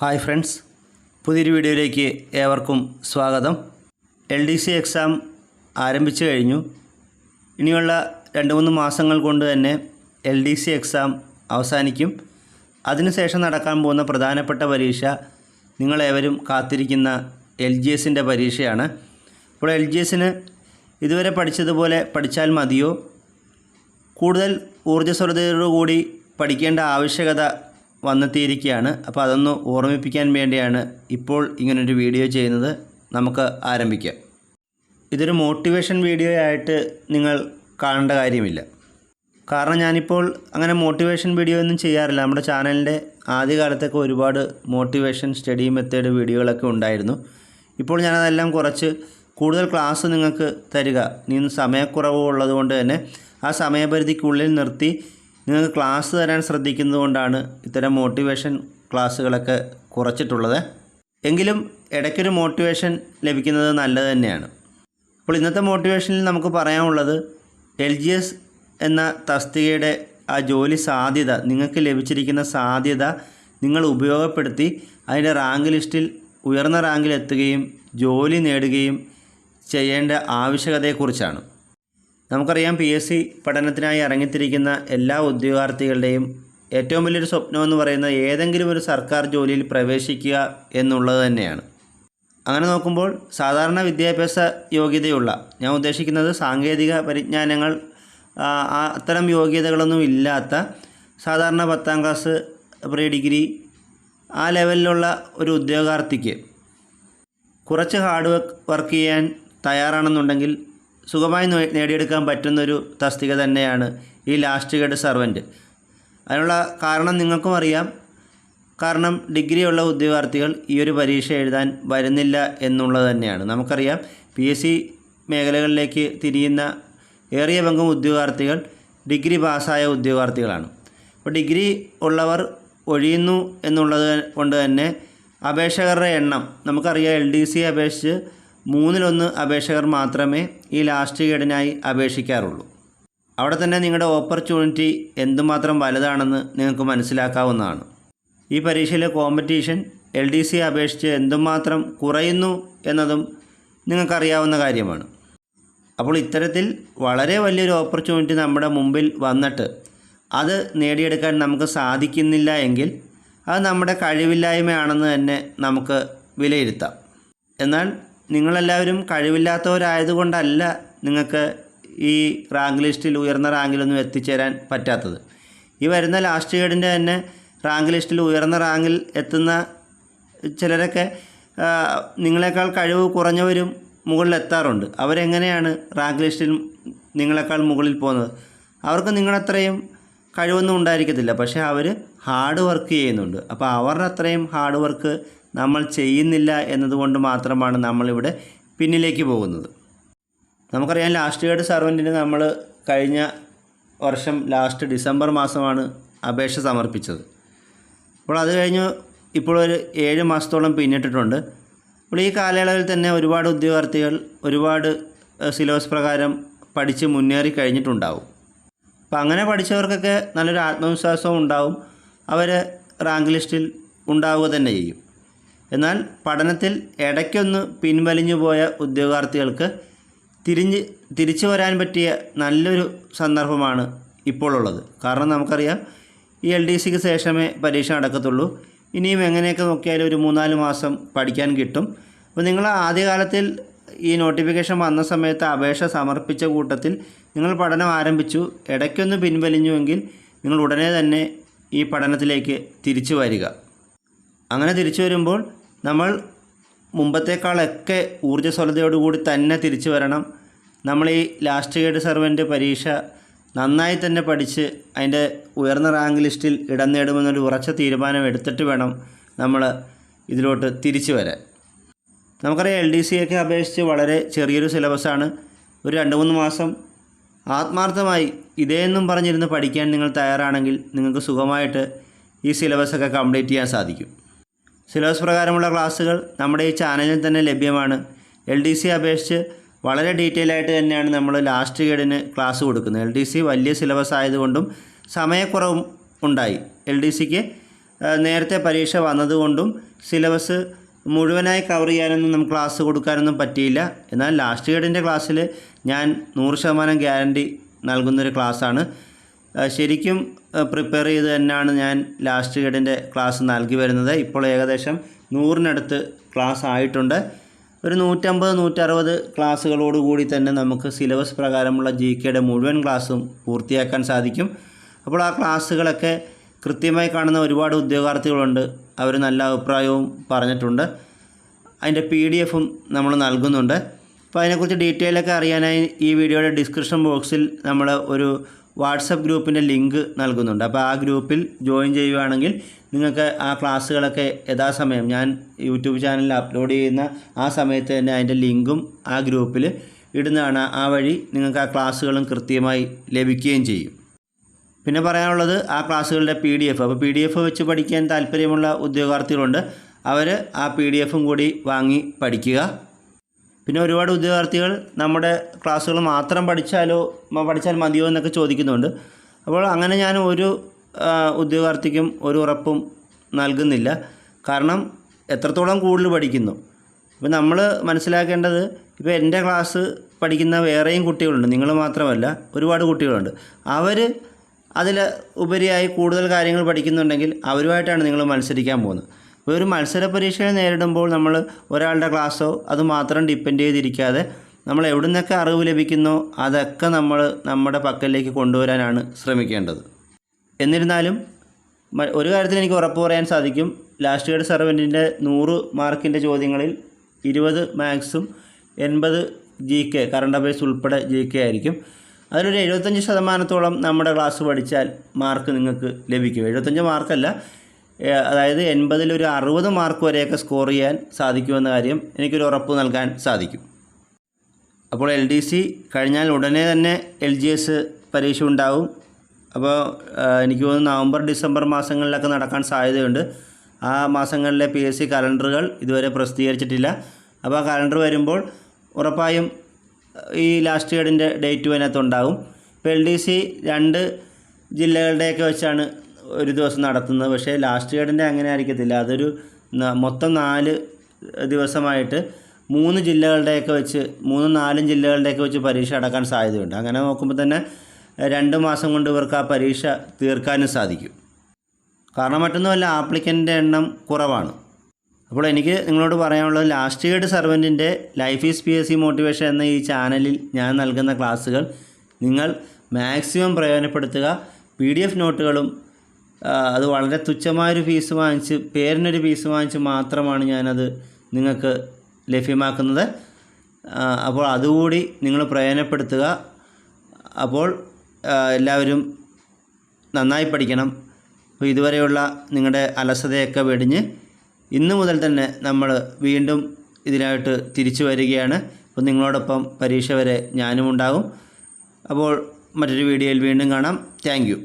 Hi friends പുതിയൊരു വീഡിയോയിലേക്ക് ഏവർക്കും സ്വാഗതം. എൽ ഡി സി എക്സാം ആരംഭിച്ചു കഴിഞ്ഞു. ഇനിയുള്ള രണ്ട് മൂന്ന് മാസങ്ങൾ കൊണ്ട് തന്നെ എൽ ഡി സി എക്സാം അവസാനിക്കും. അതിനുശേഷം നടക്കാൻ പോകുന്ന പ്രധാനപ്പെട്ട പരീക്ഷ നിങ്ങളേവരും കാത്തിരിക്കുന്ന എൽ ജി എസിന്റെ പരീക്ഷയാണ്. അപ്പോൾ എൽ ജി എസിന് ഇതുവരെ പഠിച്ചതുപോലെ പഠിച്ചാൽ മതിയോ? കൂടുതൽ ഊർജസ്വലതയോടുകൂടി പഠിക്കേണ്ട ആവശ്യകത വന്നെത്തിയിരിക്കുകയാണ്. അപ്പോൾ അതൊന്ന് ഓർമ്മിപ്പിക്കാൻ വേണ്ടിയാണ് ഇപ്പോൾ ഇങ്ങനൊരു വീഡിയോ ചെയ്യുന്നത്. നമുക്ക് ആരംഭിക്കാം. ഇതൊരു മോട്ടിവേഷൻ വീഡിയോ ആയിട്ട് നിങ്ങൾ കാണേണ്ട കാര്യമില്ല. കാരണം ഞാനിപ്പോൾ അങ്ങനെ മോട്ടിവേഷൻ വീഡിയോ ഒന്നും ചെയ്യാറില്ല. നമ്മുടെ ചാനലിന്റെ ആദ്യകാലത്തൊക്കെ ഒരുപാട് മോട്ടിവേഷൻ സ്റ്റഡി മെത്തേഡ് വീഡിയോകളൊക്കെ ഉണ്ടായിരുന്നു. ഇപ്പോൾ ഞാനതെല്ലാം കുറച്ച് കൂടുതൽ ക്ലാസ് നിങ്ങൾക്ക് തരിക. നീ സമയക്കുറവ് ഉള്ളതുകൊണ്ട് തന്നെ ആ സമയപരിധിക്കുള്ളിൽ നിർത്തി നിങ്ങൾക്ക് ക്ലാസ് തരാൻ ശ്രദ്ധിക്കുന്നതുകൊണ്ടാണ് ഇത്തരം മോട്ടിവേഷൻ ക്ലാസ്സുകളൊക്കെ കുറച്ചിട്ടുള്ളത്. എങ്കിലും ഇടയ്ക്കൊരു മോട്ടിവേഷൻ ലഭിക്കുന്നത് നല്ലത് തന്നെയാണ്. അപ്പോൾ ഇന്നത്തെ മോട്ടിവേഷനിൽ നമുക്ക് പറയാനുള്ളത് എൽ ജി എസ് എന്ന തസ്തികയുടെ ആ ജോലി സാധ്യത നിങ്ങൾക്ക് ലഭിച്ചിരിക്കുന്ന സാധ്യത നിങ്ങൾ ഉപയോഗപ്പെടുത്തി അതിന്റെ റാങ്ക് ലിസ്റ്റിൽ ഉയർന്ന റാങ്കിൽ എത്തുകയും ജോലി നേടുകയും ചെയ്യേണ്ട ആവശ്യകതയെക്കുറിച്ചാണ്. നമുക്കറിയാം പി എസ് സി പഠനത്തിനായി ഇറങ്ങിത്തിരിക്കുന്ന എല്ലാ ഉദ്യോഗാർത്ഥികളുടെയും ഏറ്റവും വലിയൊരു സ്വപ്നം എന്ന് പറയുന്നത് ഏതെങ്കിലും ഒരു സർക്കാർ ജോലിയിൽ പ്രവേശിക്കുക എന്നുള്ളത് തന്നെയാണ്. അങ്ങനെ നോക്കുമ്പോൾ സാധാരണ വിദ്യാഭ്യാസ യോഗ്യതയുള്ള ഞാൻ ഉദ്ദേശിക്കുന്നത് സാങ്കേതിക പരിജ്ഞാനങ്ങൾ അത്തരം യോഗ്യതകളൊന്നും ഇല്ലാത്ത സാധാരണ പത്താം ക്ലാസ് പ്രീ ഡിഗ്രി ആ ലെവലിലുള്ള ഒരു ഉദ്യോഗാർത്ഥിക്ക് കുറച്ച് ഹാർഡ് വർക്ക് ചെയ്യാൻ തയ്യാറാണെന്നുണ്ടെങ്കിൽ സുഖമായി നേടിയെടുക്കാൻ പറ്റുന്നൊരു തസ്തിക തന്നെയാണ് ഈ ലാസ്റ്റ് ഗേഡ് സർവന്റ് അതിനുള്ള കാരണം നിങ്ങൾക്കും അറിയാം. കാരണം ഡിഗ്രിയുള്ള ഉദ്യോഗാർത്ഥികൾ ഈ ഒരു പരീക്ഷ എഴുതാൻ വരുന്നില്ല എന്നുള്ളത് തന്നെയാണ്. നമുക്കറിയാം പി എസ് സി മേഖലകളിലേക്ക് തിരിയുന്ന ഏറിയ പങ്കും ഉദ്യോഗാർത്ഥികൾ ഡിഗ്രി പാസ്സായ ഉദ്യോഗാർത്ഥികളാണ്. അപ്പോൾ ഡിഗ്രി ഉള്ളവർ ഒഴിയുന്നു എന്നുള്ളത് കൊണ്ട് തന്നെ അപേക്ഷകരുടെ എണ്ണം നമുക്കറിയാം എൽ ഡി സി അപേക്ഷിച്ച് മൂന്നിലൊന്ന് അപേക്ഷകർ മാത്രമേ ഈ ലാസ്റ്റ് ഗേഡിനായി അപേക്ഷിക്കാറുള്ളൂ. അവിടെ തന്നെ നിങ്ങളുടെ ഓപ്പർച്യൂണിറ്റി എന്തുമാത്രം വലുതാണെന്ന് നിങ്ങൾക്ക് മനസ്സിലാക്കാവുന്നതാണ്. ഈ പരീക്ഷയിലെ കോമ്പറ്റീഷൻ എൽ ഡി സി അപേക്ഷിച്ച് എന്തുമാത്രം കുറയുന്നു എന്നതും നിങ്ങൾക്കറിയാവുന്ന കാര്യമാണ്. അപ്പോൾ ഇത്തരത്തിൽ വളരെ വലിയൊരു ഓപ്പർച്യൂണിറ്റി നമ്മുടെ മുമ്പിൽ വന്നിട്ട് അത് നേടിയെടുക്കാൻ നമുക്ക് സാധിക്കുന്നില്ല എങ്കിൽ അത് നമ്മുടെ കഴിവില്ലായ്മയാണെന്ന് തന്നെ നമുക്ക് വിലയിരുത്താം. എന്നാൽ നിങ്ങളെല്ലാവരും കഴിവില്ലാത്തവരായതുകൊണ്ടല്ല നിങ്ങൾക്ക് ഈ റാങ്ക് ലിസ്റ്റിൽ ഉയർന്ന റാങ്കിലൊന്നും എത്തിച്ചേരാൻ പറ്റാത്തത്. ഈ വരുന്ന ലാസ്റ്റ് ഗേഡിന്റെ തന്നെ റാങ്ക് ലിസ്റ്റിൽ ഉയർന്ന റാങ്കിൽ എത്തുന്ന ചിലരൊക്കെ നിങ്ങളെക്കാൾ കഴിവ് കുറഞ്ഞവരും മുകളിൽ എത്താറുണ്ട്. അവരെങ്ങനെയാണ് റാങ്ക് ലിസ്റ്റിൽ നിങ്ങളെക്കാൾ മുകളിൽ പോകുന്നത്? അവർക്ക് നിങ്ങളത്രയും കഴിവൊന്നും ഉണ്ടായിരിക്കത്തില്ല. പക്ഷേ അവർ ഹാർഡ് വർക്ക് ചെയ്യുന്നുണ്ട്. അപ്പോൾ അവരുടെ അത്രയും ഹാർഡ് വർക്ക് നമ്മൾ ചെയ്യുന്നില്ല എന്നതുകൊണ്ട് മാത്രമാണ് നമ്മളിവിടെ പിന്നിലേക്ക് പോകുന്നത്. നമുക്കറിയാം ലാസ്റ്റ് ഗേഡ് സർവന്റിന് നമ്മൾ കഴിഞ്ഞ വർഷം ലാസ്റ്റ് ഡിസംബർ മാസമാണ് അപേക്ഷ സമർപ്പിച്ചത്. അപ്പോൾ അത് കഴിഞ്ഞ് ഇപ്പോൾ ഒരു ഏഴ് മാസത്തോളം പിന്നിട്ടിട്ടുണ്ട്. അപ്പോൾ ഈ കാലയളവിൽ തന്നെ ഒരുപാട് ഉദ്യോഗാർത്ഥികൾ ഒരുപാട് സിലബസ് പ്രകാരം പഠിച്ച് മുന്നേറി കഴിഞ്ഞിട്ടുണ്ടാവും. അപ്പോൾ അങ്ങനെ പഠിച്ചവർക്കൊക്കെ നല്ലൊരു ആത്മവിശ്വാസവും ഉണ്ടാവും. അവർ റാങ്ക് ലിസ്റ്റിൽ ഉണ്ടാവുക തന്നെ ചെയ്യും. എന്നാൽ പഠനത്തിൽ ഇടയ്ക്കൊന്ന് പിൻവലിഞ്ഞു പോയ ഉദ്യോഗാർത്ഥികൾക്ക് തിരിഞ്ഞ് തിരിച്ചു വരാൻ പറ്റിയ നല്ലൊരു സന്ദർഭമാണ് ഇപ്പോൾ ഉള്ളത് കാരണം നമുക്കറിയാം ഈ എൽ ഡി സിക്ക് ശേഷമേ പരീക്ഷ നടക്കത്തുള്ളൂ. ഇനിയും എങ്ങനെയൊക്കെ നോക്കിയാലും ഒരു മൂന്നാൽ മാസം പഠിക്കാൻ കിട്ടും. അപ്പോൾ നിങ്ങൾ ആദ്യകാലത്തിൽ ഈ നോട്ടിഫിക്കേഷൻ വന്ന സമയത്ത് അപേക്ഷ സമർപ്പിച്ച കൂട്ടത്തിൽ നിങ്ങൾ പഠനം ആരംഭിച്ചു. ഇടയ്ക്കൊന്ന് പിൻവലിഞ്ഞുവെങ്കിൽ നിങ്ങൾ ഉടനെ തന്നെ ഈ പഠനത്തിലേക്ക് തിരിച്ചു വരിക. അങ്ങനെ തിരിച്ചു വരുമ്പോൾ നമ്മൾ മുമ്പത്തേക്കാളൊക്കെ ഊർജസ്വലതയോടുകൂടി തന്നെ തിരിച്ചു വരണം. നമ്മൾ ഈ ലാസ്റ്റ് ഗേഡ് സർവന്റ് പരീക്ഷ നന്നായി തന്നെ പഠിച്ച് അതിന്റെ ഉയർന്ന റാങ്ക് ലിസ്റ്റിൽ ഇടം നേടുമെന്നൊരു ഉറച്ച തീരുമാനം എടുത്തിട്ട് വേണം നമ്മൾ ഇതിലോട്ട് തിരിച്ചു വരാൻ. നമുക്കറിയാം എൽ ഡി സി ഒക്കെ അപേക്ഷിച്ച് വളരെ ചെറിയൊരു സിലബസാണ് ഒരു രണ്ട് മൂന്ന് മാസം ആത്മാർത്ഥമായി ഇതേന്നും പറഞ്ഞിരുന്ന് പഠിക്കാൻ നിങ്ങൾ തയ്യാറാണെങ്കിൽ നിങ്ങൾക്ക് സുഖമായിട്ട് ഈ സിലബസൊക്കെ കംപ്ലീറ്റ് ചെയ്യാൻ സാധിക്കും. സിലബസ് പ്രകാരമുള്ള ക്ലാസ്സുകൾ നമ്മുടെ ഈ ചാനലിൽ തന്നെ ലഭ്യമാണ്. എൽ ഡി സി അപേക്ഷിച്ച് വളരെ ഡീറ്റെയിൽ ആയിട്ട് തന്നെയാണ് നമ്മൾ ലാസ്റ്റ് ഗേഡിന് ക്ലാസ് കൊടുക്കുന്നത്. എൽ ഡി സി വലിയ സിലബസ് ആയതുകൊണ്ടും സമയക്കുറവും ഉണ്ടായി. എൽ ഡി സിക്ക് നേരത്തെ പരീക്ഷ വന്നതുകൊണ്ടും സിലബസ് മുഴുവനായി കവർ ചെയ്യാനൊന്നും നമുക്ക് ക്ലാസ് കൊടുക്കാനൊന്നും പറ്റിയില്ല. എന്നാൽ ലാസ്റ്റ് ഗൈഡിന്റെ ക്ലാസ്സിൽ ഞാൻ നൂറ് ശതമാനം ഗ്യാരണ്ടി നൽകുന്നൊരു ക്ലാസ്സാണ്. ശരിക്കും പ്രിപ്പയർ ചെയ്ത് തന്നെയാണ് ഞാൻ ലാസ്റ്റ് ഗൈഡിന്റെ ക്ലാസ് നൽകി വരുന്നത്. ഇപ്പോൾ ഏകദേശം നൂറിനടുത്ത് ക്ലാസ് ആയിട്ടുണ്ട്. ഒരു നൂറ്റമ്പത് നൂറ്ററുപത് ക്ലാസ്സുകളോട് കൂടി തന്നെ നമുക്ക് സിലബസ് പ്രകാരമുള്ള ജി കെയുടെ മുഴുവൻ ക്ലാസ്സും പൂർത്തിയാക്കാൻ സാധിക്കും. അപ്പോൾ ആ ക്ലാസ്സുകളൊക്കെ കൃത്യമായി കാണുന്ന ഒരുപാട് ഉദ്യോഗാർത്ഥികളുണ്ട്. അവർ നല്ല അഭിപ്രായവും പറഞ്ഞിട്ടുണ്ട്. അതിന്റെ പി ഡി എഫും നമ്മൾ നൽകുന്നുണ്ട്. അപ്പോൾ അതിനെക്കുറിച്ച് ഡീറ്റെയിലൊക്കെ അറിയാനായി ഈ വീഡിയോയുടെ ഡിസ്ക്രിപ്ഷൻ ബോക്സിൽ നമ്മൾ ഒരു വാട്സപ്പ് ഗ്രൂപ്പിന്റെ ലിങ്ക് നൽകുന്നുണ്ട്. അപ്പോൾ ആ ഗ്രൂപ്പിൽ ജോയിൻ ചെയ്യുകയാണെങ്കിൽ നിങ്ങൾക്ക് ആ ക്ലാസ്സുകളൊക്കെ യഥാസമയം ഞാൻ യൂട്യൂബ് ചാനലിൽ അപ്ലോഡ് ചെയ്യുന്ന ആ സമയത്ത് തന്നെ അതിന്റെ ലിങ്കും ആ ഗ്രൂപ്പിൽ ഇടുന്നതാണ് ആ വഴി നിങ്ങൾക്ക് ആ ക്ലാസ്സുകളും കൃത്യമായി ലഭിക്കുകയും ചെയ്യും. പിന്നെ പറയാനുള്ളത് ആ ക്ലാസ്സുകളുടെ പി ഡി എഫ്. അപ്പോൾ പി ഡി എഫ് വെച്ച് പഠിക്കാൻ താല്പര്യമുള്ള ഉദ്യോഗാർത്ഥികളുണ്ട്. അവർ ആ പി ഡി എഫും കൂടി വാങ്ങി പഠിക്കുക. പിന്നെ ഒരുപാട് ഉദ്യോഗാർത്ഥികൾ നമ്മുടെ ക്ലാസ്സുകൾ മാത്രം പഠിച്ചാലോ പഠിച്ചാൽ മതിയോ എന്നൊക്കെ ചോദിക്കുന്നുണ്ട്. അപ്പോൾ അങ്ങനെ ഞാൻ ഒരു ഉദ്യോഗാർത്ഥിക്കും ഒരു ഉറപ്പും നൽകുന്നില്ല. കാരണം എത്രത്തോളം കൂടുതൽ പഠിക്കുന്നു. ഇപ്പോൾ നമ്മൾ മനസ്സിലാക്കേണ്ടത് ഇപ്പോൾ എന്റെ ക്ലാസ് പഠിക്കുന്ന വേറെയും കുട്ടികളുണ്ട്. നിങ്ങൾ മാത്രമല്ല ഒരുപാട് കുട്ടികളുണ്ട്. അവർ അതിൽ ഉപരിയായി കൂടുതൽ കാര്യങ്ങൾ പഠിക്കുന്നുണ്ടെങ്കിൽ അവരുമായിട്ടാണ് നിങ്ങൾ മത്സരിക്കാൻ പോകുന്നത്. ഒരു മത്സര പരീക്ഷയെ നേരിടുമ്പോൾ നമ്മൾ ഒരാളുടെ ക്ലാസ്സോ അത് മാത്രം ഡിപ്പെൻഡ് ചെയ്തിരിക്കാതെ നമ്മൾ എവിടെ നിന്നൊക്കെ അറിവ് ലഭിക്കുന്നോ അതൊക്കെ നമ്മൾ നമ്മുടെ പക്കലിലേക്ക് കൊണ്ടുവരാനാണ് ശ്രമിക്കേണ്ടത്. എന്നിരുന്നാലും ഒരു കാര്യത്തിൽ എനിക്ക് ഉറപ്പ് പറയാൻ സാധിക്കും. ലാസ്റ്റ് ഗേഡ് സർവന്റിന്റെ നൂറ് മാർക്കിന്റെ ചോദ്യങ്ങളിൽ ഇരുപത് മാത്സും എൺപത് ജി കെ കറണ്ട് അഫയേഴ്സ് ഉൾപ്പെടെ ജി കെ ആയിരിക്കും. അതിലൊരു എഴുപത്തഞ്ച് ശതമാനത്തോളം നമ്മുടെ ക്ലാസ് പഠിച്ചാൽ മാർക്ക് നിങ്ങൾക്ക് ലഭിക്കും. എഴുപത്തഞ്ച് മാർക്കല്ല അതായത് എൺപതിൽ ഒരു അറുപത് മാർക്ക് വരെയൊക്കെ സ്കോർ ചെയ്യാൻ സാധിക്കുമെന്ന കാര്യം എനിക്കൊരു ഉറപ്പ് നൽകാൻ സാധിക്കും. അപ്പോൾ എൽ ഡി സി കഴിഞ്ഞാൽ ഉടനെ തന്നെ എൽ ജി എസ് പരീക്ഷ ഉണ്ടാവും. അപ്പോൾ എനിക്ക് തോന്നുന്നു നവംബർ ഡിസംബർ മാസങ്ങളിലൊക്കെ നടക്കാൻ സാധ്യതയുണ്ട്. ആ മാസങ്ങളിലെ പി എസ് സി കലണ്ടറുകൾ ഇതുവരെ പ്രസിദ്ധീകരിച്ചിട്ടില്ല. അപ്പോൾ ആ കലണ്ടർ വരുമ്പോൾ ഉറപ്പായും ഈ ലാസ്റ്റ് ഗേഡിന്റെ ഡേറ്റ് അതിനകത്തുണ്ടാകും ഇപ്പോൾ എൽ ഡി സി രണ്ട് ജില്ലകളുടെയൊക്കെ വെച്ചാണ് ഒരു ദിവസം നടത്തുന്നത്. പക്ഷേ ലാസ്റ്റ് ഗേഡിന്റെ അങ്ങനെ ആയിരിക്കത്തില്ല. അതൊരു മൊത്തം നാല് ദിവസമായിട്ട് മൂന്ന് ജില്ലകളുടെയൊക്കെ വെച്ച് മൂന്നും നാലും ജില്ലകളുടെയൊക്കെ വെച്ച് പരീക്ഷ അടക്കാൻ സാധ്യതയുണ്ട്. അങ്ങനെ നോക്കുമ്പോൾ തന്നെ രണ്ട് മാസം കൊണ്ട് ഇവർക്ക് ആ പരീക്ഷ തീർക്കാനും സാധിക്കും. കാരണം മറ്റൊന്നുമല്ല ആപ്ലിക്കന്റെ എണ്ണം കുറവാണ്. അപ്പോൾ എനിക്ക് നിങ്ങളോട് പറയാനുള്ളത് last grade സർവന്റിന്റെ life is P S C motivation എന്ന ഈ ചാനലിൽ ഞാൻ നൽകുന്ന ക്ലാസ്സുകൾ നിങ്ങൾ മാക്സിമം പ്രയോജനപ്പെടുത്തുക. പി ഡി എഫ് നോട്ടുകളും അത് വളരെ തുച്ഛമായൊരു ഫീസ് വാങ്ങിച്ച് പേരിനൊരു ഫീസ് വാങ്ങിച്ച് മാത്രമാണ് ഞാനത് നിങ്ങൾക്ക് ലഭ്യമാക്കുന്നത്. അപ്പോൾ അതുകൂടി നിങ്ങൾ പ്രയോജനപ്പെടുത്തുക. അപ്പോൾ എല്ലാവരും നന്നായി പഠിക്കണം. അപ്പോൾ ഇതുവരെയുള്ള നിങ്ങളുടെ അലസതയൊക്കെ വെടിഞ്ഞ് ഇന്ന് മുതൽ തന്നെ നമ്മൾ വീണ്ടും ഇതിനായിട്ട് തിരിച്ചു വരികയാണ്. അപ്പോൾ നിങ്ങളോടൊപ്പം പരീക്ഷ വരെ ഞാനും ഉണ്ടാകും അപ്പോൾ മറ്റൊരു വീഡിയോയിൽ വീണ്ടും കാണാം. താങ്ക്